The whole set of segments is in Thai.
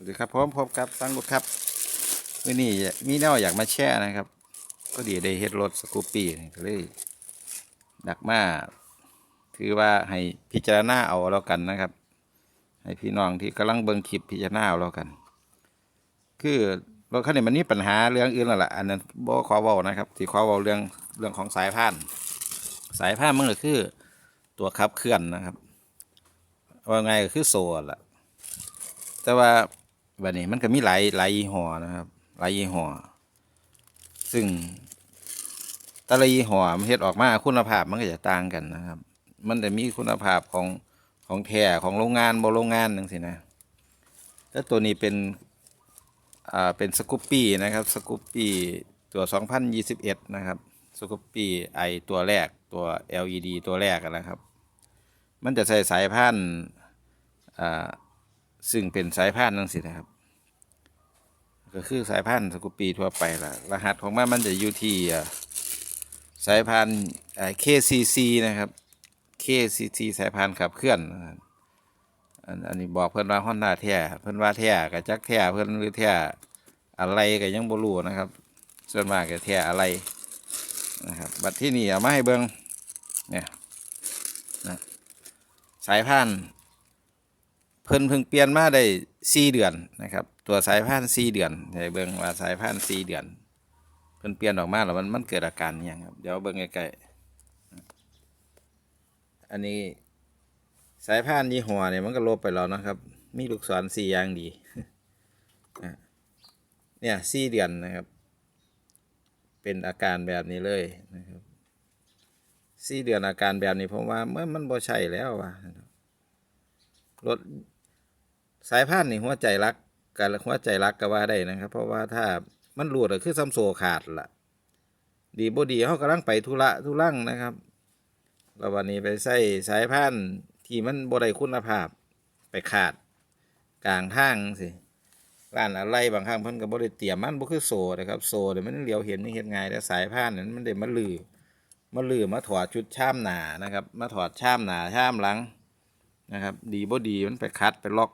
สวัสดีครับผมพบกับสังบุตรครับวันนี้มีแนวอยากมาแช่นะครับ ก็ดีได้เฮ็ดรถสกูปปี้ก็เลยดักมาถือว่าให้พิจารณาเอาแล้วกันนะครับ ให้พี่น้องที่กำลังเบิ่งคลิปพิจารณาเอาแล้วกัน คือรถคันนี้มันมีปัญหาเรื่องอื่นแล้วล่ะอันนั้นบ่ขอเว้านะครับที่ขอเว้าเรื่องเรื่องของสายพาน สายพานมันก็คือตัวขับเคลื่อนนะครับว่าไงก็คือโซ่ล่ะแต่ว่า บัดนี้มันก็มีหลายหลายยี่ห้อนะครับ หลายยี่ห้อซึ่งแต่ละยี่ห้อมันเฮ็ดออกมาคุณภาพมันก็จะต่างกันนะครับ มันจะมีคุณภาพของของแท้ของโรงงานบ่โรงงานจังซี่นะแล้วตัวนี้เป็นอ่าเป็นสกูปปี้นะครับสกูปปี้ตัว 2021 นะครับสกูปปี้ไอตัวแรกตัว LED ตัวแรกนะครับ มันจะใส่สายพันธุ์อ่าซึ่งเป็นสายพันธุ์นั่นสินะครับ ก็คือสายพันธุ์สกูปปีทั่วไปล่ะ รหัสของมันมันจะอยู่ที่สายพันธุ์ KCC นะครับ KCC สายพันธุ์ขับเคลื่อนอันอันนี้บอกเพื่อนว่าฮอนด้าแท้เพื่อนว่าแท้กับจักแท้เพื่อนหรือแท้อะไรก็ยังบรูนะครับ ส่วนมากก็แท้อะไรนะครับบัดที่นี่เอามาให้เบิ่งเนี่ยนะสายพันธุ์เพิ่นเพิ่งเปลี่ยนมาได้สี่เดือนนะครับ ตัวสายพานสี่เดือนให้เบิ่งว่าสายพานสี่เดือนเพิ่นเปลี่ยนออกมาแล้วมันมันเกิดอาการอหย่างครับ เดี๋ยวเบิ่งใกล้ๆอันนี้สายพานยี่ห้อเนี่ยมันก็ลบไปแล้วนะครับ มีลูกศรสี่อย่างดี เนี่ยสี่เดือนนะครับ เป็นอาการแบบนี้เลยนะครับสี่เดือนอาการแบบนี้ผมว่าเมื่อมันบ่ใช่แล้วว่ะรถสายพานนี่หัวใจรัก กับหัวใจรักก็ว่าได้นะครับ เพราะว่าถ้ามันหลุดก็คือซัมโซขาดละดีบ่ดีเขากำลังไปธุระทุลังนะครับแล้ววันนี้ไปใส่สายพานที่มันบ่ได้คุณภาพไปขาดกลางทางสิร้านอะไรบางครั้งเพิ่นก็บ่ได้เตรียมมันบ่คือโซนะครับโซเดี๋ยวมันเลียวเห็นนี่เห็นไงแต่สายพานนั้นมันได้มาลือมาลือมาถอดชุดช่ามหนานะครับ มาถอดช่ามหนาช่ามหลังนะครับ ดีบ่ดีมันไปคัดไปล็อก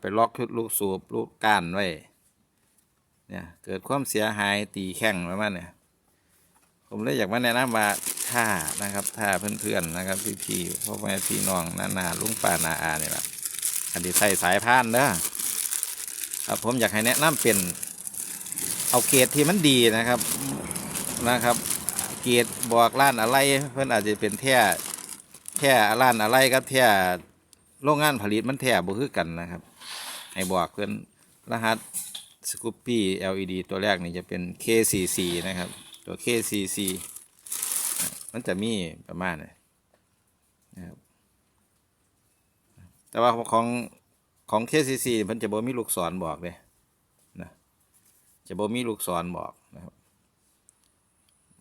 ไปล็อกชุดลูกสูบลูกก้านไว้เนี่ยเกิดความเสียหายตีแข้งประมาณเนี่ยผมเลยอยากมาแนะนำว่าถ้านะครับถ้าเพื่อนๆนะครับพี่ๆพ่อแม่พี่น้องนานาลุงป้านาอาเนี่ยแหละอันที่ใส่สายพานเด้อครับผมอยากให้แนะนำเป็นเอาเกรดที่มันดีนะครับนะครับ เกรดบอกร้านอะไรเพื่อนอาจจะเป็นแท้แท่ร้านอะไรกับแท่โรงงานผลิตมันแท่บ่คือกันนะครับ ให้บอกเพื่อนรหัสสกูปปี้ LED ตัวแรกนี่จะเป็น K44 นะครับ ตัว K44 มันจะมีประมาณนี้นะครับแต่ว่าของของ K44 มันจะบ่มีลูกศรบอกเลยนะจะบ่มีลูกศรบอกนะครับ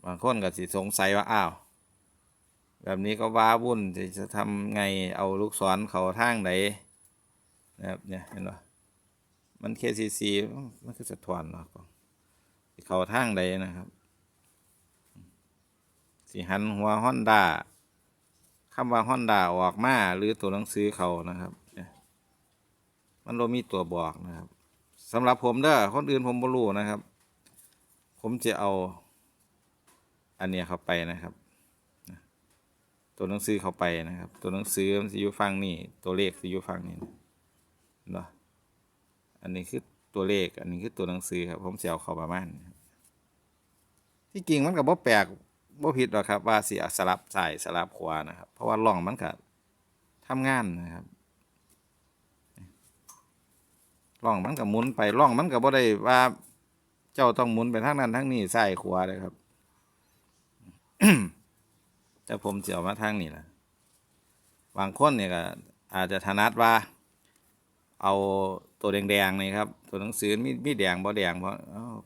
บางคนก็สิสงสัยว่าอ้าวแบบนี้ก็ว้าวุ่นจะทำไงเอาลูกศรเขาทางไหนนะครับเนี่ยเห็นปะมั มัน KCC มันคือสะท้อนเนาะเขาทางใดนะครับสิหันหัวฮอนด้าคำว่าฮอนด้าออกมาหรือตัวหนังสือเขานะครับ มันโรมีตัวบอกนะครับสำหรับผมเด้อคนอื่นผมบ่รู้นะครับ ผมจะเอา อันเนี้ยเข้าไปนะครับ ตัวหนังสือเข้าไปนะครับ ตัวหนังสือมันสิอยู่ฝั่งนี่ตัวเลขสิอยู่ฝั่งนี้เนาะ อันนี้คือตัวเลข อันนี้คือตัวหนังสือครับ ผมเสียวเข้าประมาณนี้ครับที่จริงมันก็บ่แปลกบ่ผิดหรอกครับ ว่าเสิสลับซ้ายสลับขวานะครับ เพราะว่าล่องมันก็ทำงานนะครับล่องมันก็หมุนไปล่องมันก็บ่ได้ว่าเจ้าต้องหมุนไปทางนั้นทางนี้ซ้ายขวาเลยครับแต่ผมเสียวมาทางนี้แหละบางคนเนี่ยก็อาจจะถนัดว่า เอาตัวแดงๆนี่ครับ ตัวหนังสือมีมีแดงบ่แดงเพราะ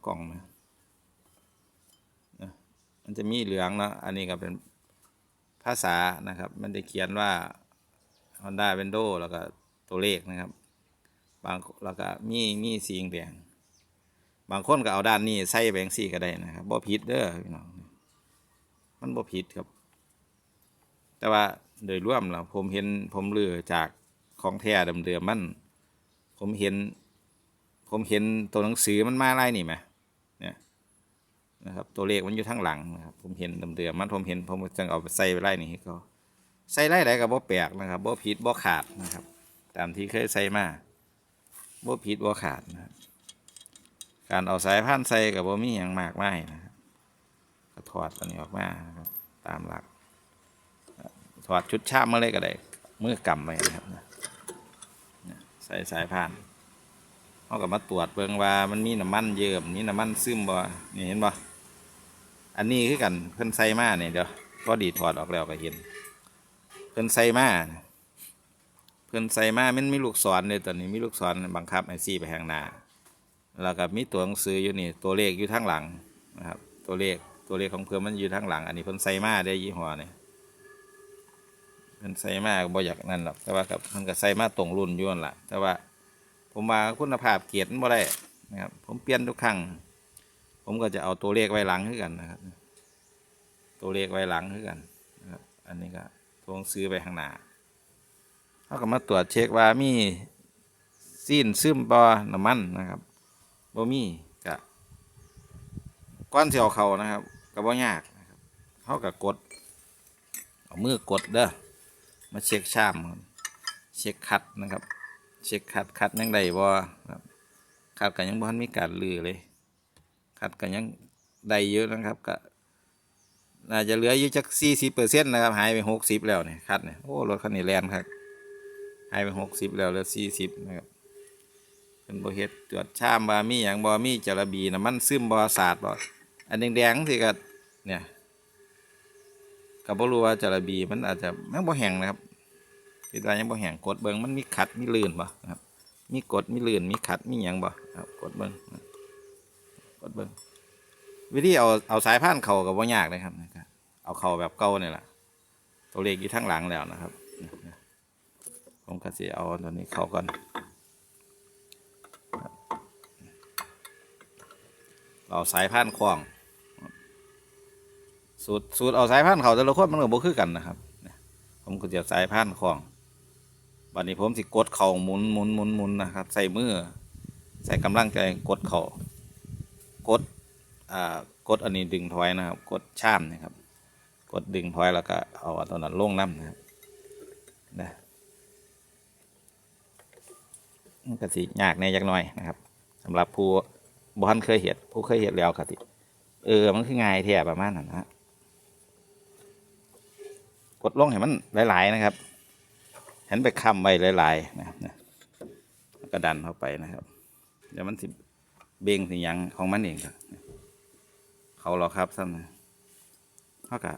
กล่องนะนะมันจะมีเหลืองเนาะอันนี้ก็เป็นภาษานะครับ มันจะเขียนว่า Honda w i n d o w แล้วก็ตัวเลขนะครับ บางแล้วก็มีมีสีแดง บางคนก็เอาด้านนี้ใส่แบงสีก็ได้นะครับบ่ผิดเด้อพี่น้องมันบ่ผิดครับ แต่ว่าโดยรวมแล้วผมเห็นผมเลือจากของแท้เดิมๆมัน ผมเห็น ผมเห็นตัวหนังสือมันมาไล่นี่ไหมเนี่ยนะครับ ตัวเลขมันอยู่ทั้งหลังนะครับ ผมเห็นเดิมๆมันผมเห็นผมจึงเอาไปใส่ไปไล่นี่ให้เขาใส่ไล่ไหนกับบ่แปลกนะครับบ่ผิดบ่ขาดนะครับ ตามที่เคยใส่มาบ่ผิดบ่ขาดนะครับการเอาสายพันธุ์ใส่กับบ่มีอย่างมากมายนะครับก็ถอดตัวนี้ออกมานะครับตามหลักถอดชุดชาบมาเลยก็ได้เมื่อกำไว้นะครับ ส่สายพานเขาก็มาตรวจเบิ่งว่ามันมีน้ำมันเยิมมีน้ำมันซึมบ่นี่เห็นบ่อันนี้คือกันเพิ่นใส่มาเนี่ยเดี๋ยวพอดีถอดออกแล้วก็เห็น เพิ่นใส่มาเพิ่นใส่มามันมีลูกศรเลยตอนนี้มีลูกศรบังคับให้ซี่ไปข้างหน้าแล้วก็มีตัวหนังสืออยู่นี่ตัวเลขอยู่ทางหลังนะครับตัวเลขตัวเลขของเพื่อนมันอยู่ทางหลัง อันนี้เพิ่นใส่มาได้ยี่ห้อเนี่เพิ่นใส่มากบ่อยากนั่นหรอกแต่ว่ากับเพิ่นก็ใส่มากตรงรุ่นอยู่นั่นล่ะแต่ว่าผมว่าคุณภาพเกียรติมันบ่ได้นะครับผมเปลี่ยนทุกครั้งผมก็จะเอาตัวเลขไว้หลังคือกันนะครับ ตัวเลขไว้หลังคือกันนะครับอันนี้ก็ทวงซื้อไปข้างหน้าเขาก็มาตรวจเช็คว่ามีซีนซึมบ่น้ำมันนะครับบ่มีก็ก้อนเสิเอาเขานะครับก็บ่ยากนะครับเขาก็กดเอามือกดเด้อ มาเช็คชามครับเช็คคัดนะครับ เช็คคัดคัดยังไดบ่ครับคัดกันยังบ่ทันมีการลือเลย คัดกันยังได้เยอะนะครับก็น่าจะเหลืออยู่จักสี่สิบเปอร์เซ็นต์นะครับ หายไปหกสิบแล้วเนี่ยคัดเนี่ยโอ้รถคันนี้แรงครับหายไปหกสิบแล้วเหลือสี่สิบนะครับเป็นบ่เฮ็ดตรวจชามบ่มีหยังบ่มีจระบีน้ำมันซึมบ่สาดบ่อันแดงๆสิก็เนี่ย ก็บ่รู้ว่าจระบีมันอาจจะยังบ่แห้งนะครับคิดว่ายังบ่แห้งกดเบิ่งมันมีขัดมีลื่นบ่ะครับ มีกดมีลื่นมีขัดมีหยังบ่ครับกดเบิ่งกดเบิ่งวิธีเอาเอาสายพานเข้าก็บ่ยากนะครับเอาเข้าแบบเก่านี่ยแหละตัวเลขอยู่ทางหลังแล้วนะครับผมก็สิเอาตัวนี้เข้าก่อนเอาสายพานคล้อง สูตรสูตรเอาสายพันธุ์เขาแต่ละคนมันก็บ่คือกันนะครับผมก็จะสายพันธุ์ของบัดนี้ผมสิกดเข่าหมุนหมุนหมุนหมุนนะครับ ใส่มือใส่กำลังใจกดเข่ากดอ่ากดอันนี้ดึงถอยนะครับ กดช่ามนะครับ กดดึงถอยแล้วก็เอาตัวนั้นลงน้ำนะครับนะมันก็สิยากในจักน่อยนะครับสำหรับผู้บ่ทันเคยเห็ดผู้เคยเห็ดแล้วก็สิเออมันคือง่ายแท้ประมาณนั้นนะ กดลงให้มันหลาย ๆ นะครับเห็นไปค้ำไว้หลายๆนะครับนะแล้วก็ดันเข้าไปนะครับ เดี๋ยวมันสิเบ่งสิยังของมันเองครับเขาหรอครับท่านะเท่ากับ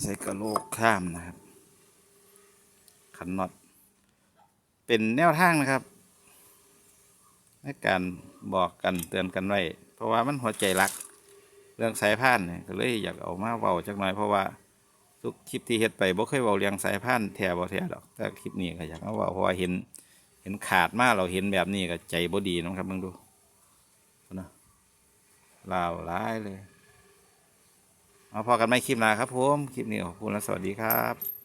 ใส่กระโหลกข้ามนะครับ ขันน็อตเป็นแนวทางนะครับในการบอกกันเตือนกันไว้ เพราะว่ามันหัวใจรัก เรื่องสายพานเนี่ยก็เลยอยากเอามาเว้าจักหน่อยเพราะว่า ทุกคลิปที่เฮ็ดไปบ่เคยเว้าเรียงสายพานแท้บ่แท้ดอกแต่คลิปนี้ก็อยากมาเว้าเพราะว่าเห็น เห็นขาดมาเราเห็นแบบนี้ก็ใจบ่ดีนะครับมึงดูนะลาวร้ายเลย เอาพอกันไม่คลิปหน้าครับผม คลิปนี้ขอบคุณและสวัสดีครับ